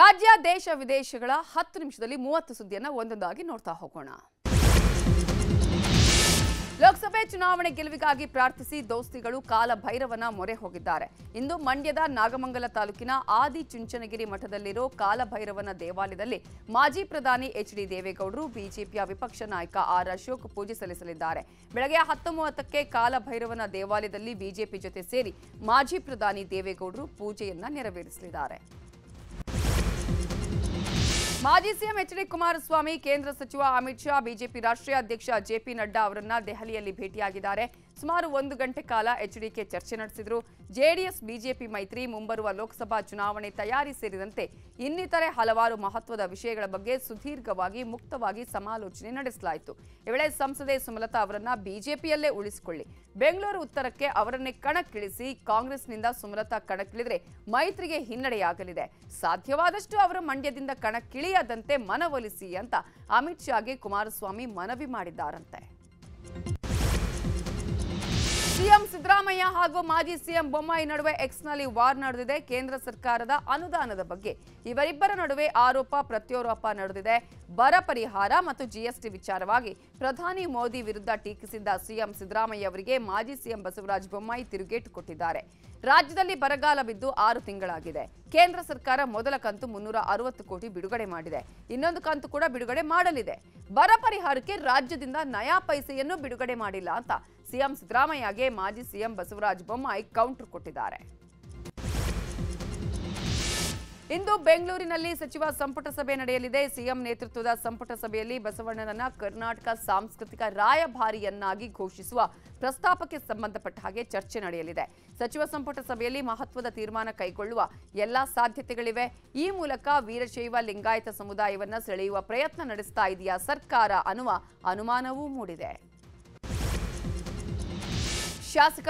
ರಾಜ್ಯ, ದೇಶ, ವಿದೇಶಗಳ ಹತ್ತು ನಿಮಿಷದಲ್ಲಿ ಮೂವತ್ತು ಸುದ್ದಿಯನ್ನು ಒಂದೊಂದಾಗಿ ನೋಡ್ತಾ ಹೋಗೋಣ. ಲೋಕಸಭೆ ಚುನಾವಣೆ ಗೆಲುವಿಗಾಗಿ ಪ್ರಾರ್ಥಿಸಿ ದೋಸ್ತಿಗಳು ಕಾಲಭೈರವನ ಮೊರೆ ಹೋಗಿದ್ದಾರೆ. ಇಂದು ಮಂಡ್ಯದ ನಾಗಮಂಗಲ ತಾಲೂಕಿನ ಆದಿ ಚುಂಚನಗಿರಿ ಮಠದಲ್ಲಿರೋ ಕಾಲಭೈರವನ ದೇವಾಲಯದಲ್ಲಿ ಮಾಜಿ ಪ್ರಧಾನಿ ಎಚ್ ಡಿ ದೇವೇಗೌಡರು ಬಿಜೆಪಿಯ ವಿಪಕ್ಷ ನಾಯಕ ಆರ್ ಅಶೋಕ್ ಪೂಜೆ ಸಲ್ಲಿಸಲಿದ್ದಾರೆ. ಬೆಳಗ್ಗೆ ಹತ್ತು ಮೂವತ್ತಕ್ಕೆ ಕಾಲಭೈರವನ ದೇವಾಲಯದಲ್ಲಿ ಬಿಜೆಪಿ ಜೊತೆ ಸೇರಿ ಮಾಜಿ ಪ್ರಧಾನಿ ದೇವೇಗೌಡರು ಪೂಜೆಯನ್ನ ನೆರವೇರಿಸಲಿದ್ದಾರೆ. ಮಾಜಿ ಸಿಎಂ ಎಚ್ ಡಿ ಕುಮಾರಸ್ವಾಮಿ ಕೇಂದ್ರ ಸಚಿವ ಅಮಿತ್ ಶಾ ಬಿಜೆಪಿ ರಾಷ್ಟ್ರೀಯ ಅಧ್ಯಕ್ಷ ಜೆಪಿ ನಡ್ಡಾ ಅವರನ್ನ ದೆಹಲಿಯಲ್ಲಿ ಭೇಟಿಯಾಗಿದ್ದಾರೆ. ಸುಮಾರು ಒಂದು ಗಂಟೆ ಕಾಲ ಎಚ್ಡಿಕೆ ಚರ್ಚೆ ನಡೆಸಿದ್ರು. ಜೆಡಿಎಸ್, ಬಿಜೆಪಿ ಮೈತ್ರಿ ಮುಂಬರುವ ಲೋಕಸಭಾ ಚುನಾವಣೆ ತಯಾರಿ ಸೇರಿದಂತೆ ಇನ್ನಿತರೆ ಹಲವಾರು ಮಹತ್ವದ ವಿಷಯಗಳ ಬಗ್ಗೆ ಸುದೀರ್ಘವಾಗಿ ಮುಕ್ತವಾಗಿ ಸಮಾಲೋಚನೆ ನಡೆಸಲಾಯಿತು. ಈ ವೇಳೆ ಸಂಸದೆ ಸುಮಲತಾ ಅವರನ್ನ ಬಿಜೆಪಿಯಲ್ಲೇ ಉಳಿಸಿಕೊಳ್ಳಿ. ಬೆಂಗಳೂರು ಉತ್ತರಕ್ಕೆ ಅವರನ್ನೇ ಕಣಕ್ಕಿಳಿಸಿ ಕಾಂಗ್ರೆಸ್ನಿಂದ ಸುಮಲತಾ ಕಣಕ್ಕಿಳಿದ್ರೆ ಮೈತ್ರಿಗೆ ಹಿನ್ನಡೆಯಾಗಲಿದೆ. ಸಾಧ್ಯವಾದಷ್ಟು ಅವರು ಮಂಡ್ಯದಿಂದ ಕಣಕ್ಕಿಳಿಯದಂತೆ ಮನವೊಲಿಸಿ ಅಂತ ಅಮಿತ್ ಶಾಗೆ ಕುಮಾರಸ್ವಾಮಿ ಮನವಿ ಮಾಡಿದ್ದಾರಂತೆ. ಸಿದ್ದರಾಮಯ್ಯ ಹಾಗೂ ಮಾಜಿ ಸಿಎಂ ಬೊಮ್ಮಾಯಿ ನಡುವೆ ಎಕ್ಸ್ನಲ್ಲಿ ವಾರ್ ನಡೆದಿದೆ. ಕೇಂದ್ರ ಸರ್ಕಾರದ ಅನುದಾನದ ಬಗ್ಗೆ ಇವರಿಬ್ಬರ ನಡುವೆ ಆರೋಪ, ಪ್ರತ್ಯಾರೋಪ ನಡೆದಿದೆ. ಬರ ಪರಿಹಾರ ಮತ್ತು ಜಿಎಸ್ಟಿ ವಿಚಾರವಾಗಿ ಪ್ರಧಾನಿ ಮೋದಿ ವಿರುದ್ಧ ಟೀಕಿಸಿದ್ದ ಸಿಎಂ ಸಿದ್ದರಾಮಯ್ಯ ಅವರಿಗೆ ಮಾಜಿ ಸಿಎಂ ಬಸವರಾಜ ಬೊಮ್ಮಾಯಿ ತಿರುಗೇಟು ಕೊಟ್ಟಿದ್ದಾರೆ. ರಾಜ್ಯದಲ್ಲಿ ಬರಗಾಲ ಬಿದ್ದು ಆರು ತಿಂಗಳಾಗಿದೆ. ಕೇಂದ್ರ ಸರ್ಕಾರ ಮೊದಲ ಕಂತು ಮುನ್ನೂರ ಅರವತ್ತು ಕೋಟಿ ಬಿಡುಗಡೆ ಮಾಡಿದೆ. ಇನ್ನೊಂದು ಕಂತು ಕೂಡ ಬಿಡುಗಡೆ ಮಾಡಲಿದೆ. ಬರ ಪರಿಹಾರಕ್ಕೆ ರಾಜ್ಯದಿಂದ ನಯಾ ಪೈಸೆಯನ್ನು ಬಿಡುಗಡೆ ಮಾಡಿಲ್ಲ ಅಂತ ಸಿಎಂ ಸಿದ್ದರಾಮಯ್ಯಗೆ ಮಾಜಿ ಸಿಎಂ ಬಸವರಾಜ ಬೊಮ್ಮಾಯಿ ಕೌಂಟರ್ ಕೊಟ್ಟಿದ್ದಾರೆ. ಇಂದು ಬೆಂಗಳೂರಿನಲ್ಲಿ ಸಚಿವ ಸಂಪುಟ ಸಭೆ ನಡೆಯಲಿದೆ. ಸಿಎಂ ನೇತೃತ್ವದ ಸಂಪುಟ ಸಭೆಯಲ್ಲಿ ಬಸವಣ್ಣನನ್ನ ಕರ್ನಾಟಕ ಸಾಂಸ್ಕೃತಿಕ ರಾಯಭಾರಿಯನ್ನಾಗಿ ಘೋಷಿಸುವ ಪ್ರಸ್ತಾಪಕ್ಕೆ ಸಂಬಂಧಪಟ್ಟ ಹಾಗೆ ಚರ್ಚೆ ನಡೆಯಲಿದೆ. ಸಚಿವ ಸಂಪುಟ ಸಭೆಯಲ್ಲಿ ಮಹತ್ವದ ತೀರ್ಮಾನ ಕೈಗೊಳ್ಳುವ ಎಲ್ಲಾ ಸಾಧ್ಯತೆಗಳಿವೆ. ಈ ಮೂಲಕ ವೀರಶೈವ ಲಿಂಗಾಯತ ಸಮುದಾಯವನ್ನು ಸೆಳೆಯುವ ಪ್ರಯತ್ನ ನಡೆಸ್ತಾ ಇದೆಯಾ ಸರ್ಕಾರ ಅನ್ನುವ ಅನುಮಾನವೂ ಮೂಡಿದೆ. ಶಾಸಕ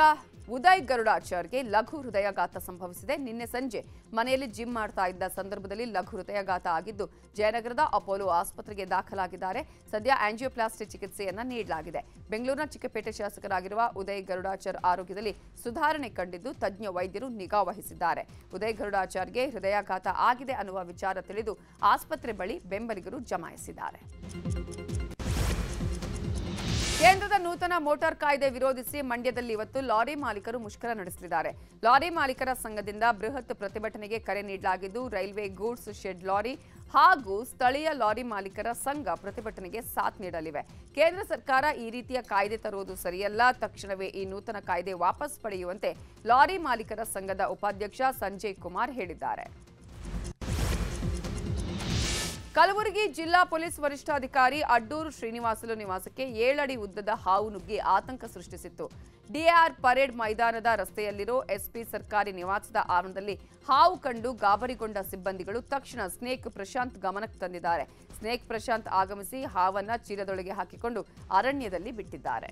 ಉದಯ್ ಗರುಡಾಚಾರ್ಗೆ ಲಘು ಹೃದಯಾಘಾತ ಸಂಭವಿಸಿದೆ. ನಿನ್ನೆ ಸಂಜೆ ಮನೆಯಲ್ಲಿ ಜಿಮ್ ಮಾಡ್ತಾ ಇದ್ದ ಸಂದರ್ಭದಲ್ಲಿ ಲಘು ಹೃದಯಾಘಾತ ಆಗಿದ್ದು, ಜಯನಗರದ ಅಪೋಲೋ ಆಸ್ಪತ್ರೆಗೆ ದಾಖಲಾಗಿದ್ದಾರೆ. ಸದ್ಯ ಆಂಜಿಯೋಪ್ಲಾಸ್ಟಿ ಚಿಕಿತ್ಸೆಯನ್ನ ನೀಡಲಾಗಿದೆ. ಬೆಂಗಳೂರಿನ ಚಿಕ್ಕಪೇಟೆ ಶಾಸಕರಾಗಿರುವ ಉದಯ್ ಗರುಡಾಚಾರ್ ಆರೋಗ್ಯದಲ್ಲಿ ಸುಧಾರಣೆ ಕಂಡಿದ್ದು, ತಜ್ಞ ವೈದ್ಯರು ನಿಗಾ ವಹಿಸಿದ್ದಾರೆ. ಉದಯ್ ಗರುಡಾಚಾರ್ಗೆ ಹೃದಯಾಘಾತ ಆಗಿದೆ ಅನ್ನುವ ವಿಚಾರ ತಿಳಿದು ಆಸ್ಪತ್ರೆ ಬಳಿ ಬೆಂಬಲಿಗರು ಜಮಾಯಿಸಿದ್ದಾರೆ. ಕೇಂದ್ರದ ನೂತನ ಮೋಟಾರ್ ಕಾಯ್ದೆ ವಿರೋಧಿಸಿ ಮಂಡ್ಯದಲ್ಲಿ ಇವತ್ತು ಲಾರಿ ಮಾಲೀಕರು ಮುಷ್ಕರ ನಡೆಸಲಿದ್ದಾರೆ. ಲಾರಿ ಮಾಲೀಕರ ಸಂಘದಿಂದ ಬೃಹತ್ ಪ್ರತಿಭಟನೆಗೆ ಕರೆ ನೀಡಲಾಗಿದ್ದು, ರೈಲ್ವೆ ಗೂಡ್ಸ್ ಶೆಡ್ ಲಾರಿ ಹಾಗೂ ಸ್ಥಳೀಯ ಲಾರಿ ಮಾಲೀಕರ ಸಂಘ ಪ್ರತಿಭಟನೆಗೆ ಸಾಥ್ ನೀಡಲಿವೆ. ಕೇಂದ್ರ ಸರ್ಕಾರ ಈ ರೀತಿಯ ಕಾಯ್ದೆ ತರುವುದು ಸರಿಯಲ್ಲ. ತಕ್ಷಣವೇ ಈ ನೂತನ ಕಾಯ್ದೆ ವಾಪಸ್ ಪಡೆಯುವಂತೆ ಲಾರಿ ಮಾಲೀಕರ ಸಂಘದ ಉಪಾಧ್ಯಕ್ಷ ಸಂಜಯ್ ಕುಮಾರ್ ಹೇಳಿದ್ದಾರೆ. ಕಲಬುರಗಿ ಜಿಲ್ಲಾ ಪೊಲೀಸ್ ವರಿಷ್ಠಾಧಿಕಾರಿ ಅಡ್ಡೂರು ಶ್ರೀನಿವಾಸಲು ನಿವಾಸಕ್ಕೆ ಏಳಡಿ ಉದ್ದದ ಹಾವು ನುಗ್ಗಿ ಆತಂಕ ಸೃಷ್ಟಿಸಿತ್ತು. ಡಿಆರ್ ಪರೇಡ್ ಮೈದಾನದ ರಸ್ತೆಯಲ್ಲಿರೋ ಎಸ್ಪಿ ಸರ್ಕಾರಿ ನಿವಾಸದ ಆವರಣದಲ್ಲಿ ಹಾವು ಕಂಡು ಗಾಬರಿಗೊಂಡ ಸಿಬ್ಬಂದಿಗಳು ತಕ್ಷಣ ಸ್ನೇಕ್ ಪ್ರಶಾಂತ್ ಗಮನಕ್ಕೆ ತಂದಿದ್ದಾರೆ. ಸ್ನೇಕ್ ಪ್ರಶಾಂತ್ ಆಗಮಿಸಿ ಹಾವನ್ನ ಚೀಲದೊಳಗೆ ಹಾಕಿಕೊಂಡು ಅರಣ್ಯದಲ್ಲಿ ಬಿಟ್ಟಿದ್ದಾರೆ.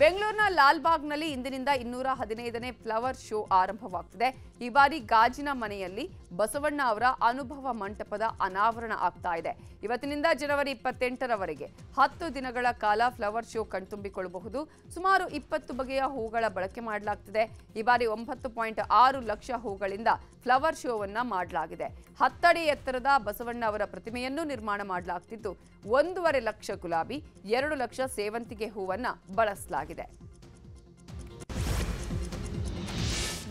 ಬೆಂಗಳೂರಿನ ಲಾಲ್ಬಾಗ್ನಲ್ಲಿ ಇಂದಿನಿಂದ ಇನ್ನೂರ ಹದಿನೈದನೇ ಫ್ಲವರ್ ಶೋ ಆರಂಭವಾಗ್ತಿದೆ. ಈ ಬಾರಿ ಗಾಜಿನ ಮನೆಯಲ್ಲಿ ಬಸವಣ್ಣ ಅವರ ಅನುಭವ ಮಂಟಪದ ಅನಾವರಣ ಆಗ್ತಾ ಇದೆ. ಇವತ್ತಿನಿಂದ ಜನವರಿ ಇಪ್ಪತ್ತೆಂಟರವರೆಗೆ ಹತ್ತು ದಿನಗಳ ಕಾಲ ಫ್ಲವರ್ ಶೋ ಕಣ್ತುಂಬಿಕೊಳ್ಳಬಹುದು. ಸುಮಾರು ಇಪ್ಪತ್ತು ಬಗೆಯ ಹೂಗಳ ಬಳಕೆ ಮಾಡಲಾಗ್ತಿದೆ. ಈ ಬಾರಿ ಒಂಬತ್ತು ಪಾಯಿಂಟ್ ಆರು ಲಕ್ಷ ಹೂಗಳಿಂದ ಫ್ಲವರ್ ಶೋವನ್ನ ಮಾಡಲಾಗಿದೆ. ಹತ್ತಡಿ ಎತ್ತರದ ಬಸವಣ್ಣ ಅವರ ಪ್ರತಿಮೆಯನ್ನು ನಿರ್ಮಾಣ ಮಾಡಲಾಗ್ತಿದ್ದು, ಒಂದೂವರೆ ಲಕ್ಷ ಗುಲಾಬಿ, ಎರಡು ಲಕ್ಷ ಸೇವಂತಿಗೆ ಹೂವನ್ನ ಬಳಸಲಾಗಿದೆ. ಆಗಿದೆ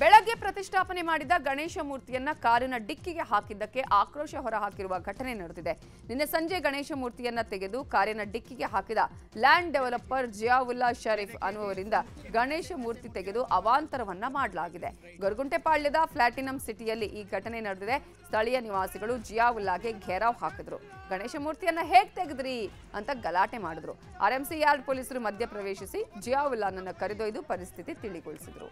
ಬೆಳಗ್ಗೆ ಪ್ರತಿಷ್ಠಾಪನೆ ಮಾಡಿದ ಗಣೇಶ ಮೂರ್ತಿಯನ್ನ ಕಾರಿನ ಡಿಕ್ಕಿಗೆ ಹಾಕಿದ್ದಕ್ಕೆ ಆಕ್ರೋಶ ಹೊರಹಾಕಿರುವ ಘಟನೆ ನಡೆದಿದೆ. ನಿನ್ನೆ ಸಂಜೆ ಗಣೇಶ ಮೂರ್ತಿಯನ್ನ ತೆಗೆದು ಕಾರಿನ ಡಿಕ್ಕಿಗೆ ಹಾಕಿದ ಲ್ಯಾಂಡ್ ಡೆವಲಪರ್ ಜಿಯಾವುಲ್ಲಾ ಶರೀಫ್ ಅನ್ನುವರಿಂದ ಗಣೇಶ ಮೂರ್ತಿ ತೆಗೆದು ಅವಾಂತರವನ್ನ ಮಾಡಲಾಗಿದೆ. ಗೊರಗುಂಟೆಪಾಳ್ಯದ ಪ್ಲಾಟಿನಂ ಸಿಟಿಯಲ್ಲಿ ಈ ಘಟನೆ ನಡೆದಿದೆ. ಸ್ಥಳೀಯ ನಿವಾಸಿಗಳು ಜಿಯಾವುಲ್ಲಾಗೆ ಘೇರಾವ್ ಹಾಕಿದ್ರು. ಗಣೇಶ ಮೂರ್ತಿಯನ್ನ ಹೇಗ್ ತೆಗೆದ್ರಿ ಅಂತ ಗಲಾಟೆ ಮಾಡಿದ್ರು. ಆರ್ಎಂಸಿ ಯಾರ್ಡ್ ಪೊಲೀಸರು ಮಧ್ಯ ಪ್ರವೇಶಿಸಿ ಜಿಯಾವುಲ್ಲಾನನ್ನ ಕರೆದೊಯ್ದು ಪರಿಸ್ಥಿತಿ ತಿಳಿಗೊಳಿಸಿದ್ರು.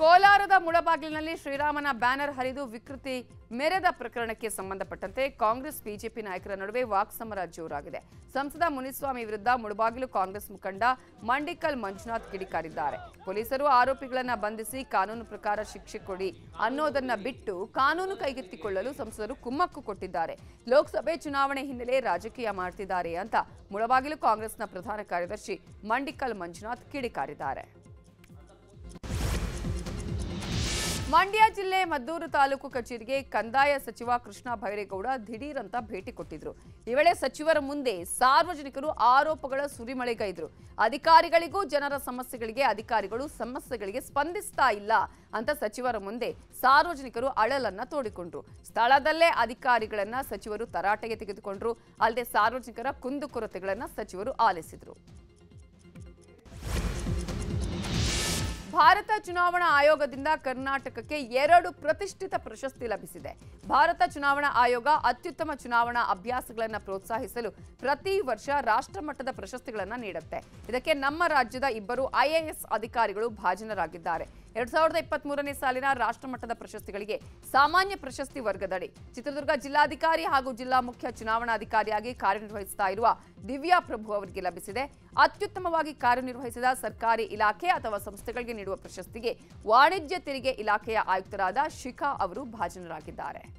ಕೋಲಾರದ ಮುಳಬಾಗಿಲಿನಲ್ಲಿ ಶ್ರೀರಾಮನ ಬ್ಯಾನರ್ ಹರಿದು ವಿಕೃತಿ ಮೆರೆದ ಪ್ರಕರಣಕ್ಕೆ ಸಂಬಂಧಪಟ್ಟಂತೆ ಕಾಂಗ್ರೆಸ್, ಬಿಜೆಪಿ ನಾಯಕರ ನಡುವೆ ವಾಕ್ಸಮರ ಜೋರಾಗಿದೆ. ಸಂಸದ ಮುನಿಸ್ವಾಮಿ ವಿರುದ್ಧ ಮುಳಬಾಗಿಲು ಕಾಂಗ್ರೆಸ್ ಮುಖಂಡ ಮಂಡಿಕಲ್ ಮಂಜುನಾಥ್ ಕಿಡಿಕಾರಿದ್ದಾರೆ. ಪೊಲೀಸರು ಆರೋಪಿಗಳನ್ನು ಬಂಧಿಸಿ ಕಾನೂನು ಪ್ರಕಾರ ಶಿಕ್ಷೆ ಕೊಡಿ ಅನ್ನೋದನ್ನ ಬಿಟ್ಟು ಕಾನೂನು ಕೈಗೆತ್ತಿಕೊಳ್ಳಲು ಸಂಸದರು ಕುಮ್ಮಕ್ಕು ಕೊಟ್ಟಿದ್ದಾರೆ. ಲೋಕಸಭೆ ಚುನಾವಣೆ ಹಿನ್ನೆಲೆ ರಾಜಕೀಯ ಮಾಡ್ತಿದ್ದಾರೆ ಅಂತ ಮುಳಬಾಗಿಲು ಕಾಂಗ್ರೆಸ್ನ ಪ್ರಧಾನ ಕಾರ್ಯದರ್ಶಿ ಮಂಡಿಕಲ್ ಮಂಜುನಾಥ್ ಕಿಡಿಕಾರಿದ್ದಾರೆ. ಮಂಡ್ಯ ಜಿಲ್ಲೆ ಮದ್ದೂರು ತಾಲೂಕು ಕಚೇರಿಗೆ ಕಂದಾಯ ಸಚಿವ ಕೃಷ್ಣ ಬೈರೇಗೌಡ ದಿಢೀರಂತ ಭೇಟಿ ಕೊಟ್ಟಿದ್ರು. ಈ ವೇಳೆ ಸಚಿವರ ಮುಂದೆ ಸಾರ್ವಜನಿಕರು ಆರೋಪಗಳ ಸುರಿಮಳೆಗೈದ್ರು. ಅಧಿಕಾರಿಗಳಿಗೂ ಜನರ ಸಮಸ್ಯೆಗಳಿಗೆ ಅಧಿಕಾರಿಗಳು ಸಮಸ್ಯೆಗಳಿಗೆ ಸ್ಪಂದಿಸ್ತಾ ಇಲ್ಲ ಅಂತ ಸಚಿವರ ಮುಂದೆ ಸಾರ್ವಜನಿಕರು ಅಳಲನ್ನ ತೋಡಿಕೊಂಡ್ರು. ಸ್ಥಳದಲ್ಲೇ ಅಧಿಕಾರಿಗಳನ್ನ ಸಚಿವರು ತರಾಟೆಗೆ ತೆಗೆದುಕೊಂಡ್ರು. ಅಲ್ಲದೆ ಸಾರ್ವಜನಿಕರ ಕುಂದುಕೊರತೆಗಳನ್ನ ಸಚಿವರು ಆಲಿಸಿದ್ರು. ಭಾರತ ಚುನಾವಣಾ ಆಯೋಗದಿಂದ ಕರ್ನಾಟಕಕ್ಕೆ ಎರಡು ಪ್ರತಿಷ್ಠಿತ ಪ್ರಶಸ್ತಿ ಲಭಿಸಿದೆ. ಭಾರತ ಚುನಾವಣಾ ಆಯೋಗ ಅತ್ಯುತ್ತಮ ಚುನಾವಣಾ ಅಭ್ಯಾಸಗಳನ್ನು ಪ್ರೋತ್ಸಾಹಿಸಲು ಪ್ರತಿ ವರ್ಷ ರಾಷ್ಟ್ರಮಟ್ಟದ ಪ್ರಶಸ್ತಿಗಳನ್ನು ನೀಡುತ್ತೆ. ಇದಕ್ಕೆ ನಮ್ಮ ರಾಜ್ಯದ ಇಬ್ಬರು ಐಎಎಸ್ ಅಧಿಕಾರಿಗಳು ಭಾಜನರಾಗಿದ್ದಾರೆ. ಎರಡ್ ಸಾವಿರದ ಇಪ್ಪತ್ತ್ ಮೂರನೇ ಸಾಲಿನ ರಾಷ್ಟ್ರಮಟ್ಟದ ಪ್ರಶಸ್ತಿಗಳಿಗೆ ಸಾಮಾನ್ಯ ಪ್ರಶಸ್ತಿ ವರ್ಗದಡಿ ಚಿತ್ರದುರ್ಗ ಜಿಲ್ಲಾಧಿಕಾರಿ ಹಾಗೂ ಜಿಲ್ಲಾ ಮುಖ್ಯ ಚುನಾವಣಾಧಿಕಾರಿಯಾಗಿ ಕಾರ್ಯನಿರ್ವಹಿಸುತ್ತಾ ಇರುವ ದಿವ್ಯಾ ಪ್ರಭು ಅವರಿಗೆ ಲಭಿಸಿದೆ. ಅತ್ಯುತ್ತಮವಾಗಿ ಕಾರ್ಯನಿರ್ವಹಿಸಿದ ಸರ್ಕಾರಿ ಇಲಾಖೆ ಅಥವಾ ಸಂಸ್ಥೆಗಳಿಗೆ ನೀಡುವ ಪ್ರಶಸ್ತಿಗೆ ವಾಣಿಜ್ಯ ತೆರಿಗೆ ಇಲಾಖೆಯ ಆಯುಕ್ತರಾದ ಶಿಖಾ ಅವರು ಭಾಜನರಾಗಿದ್ದಾರೆ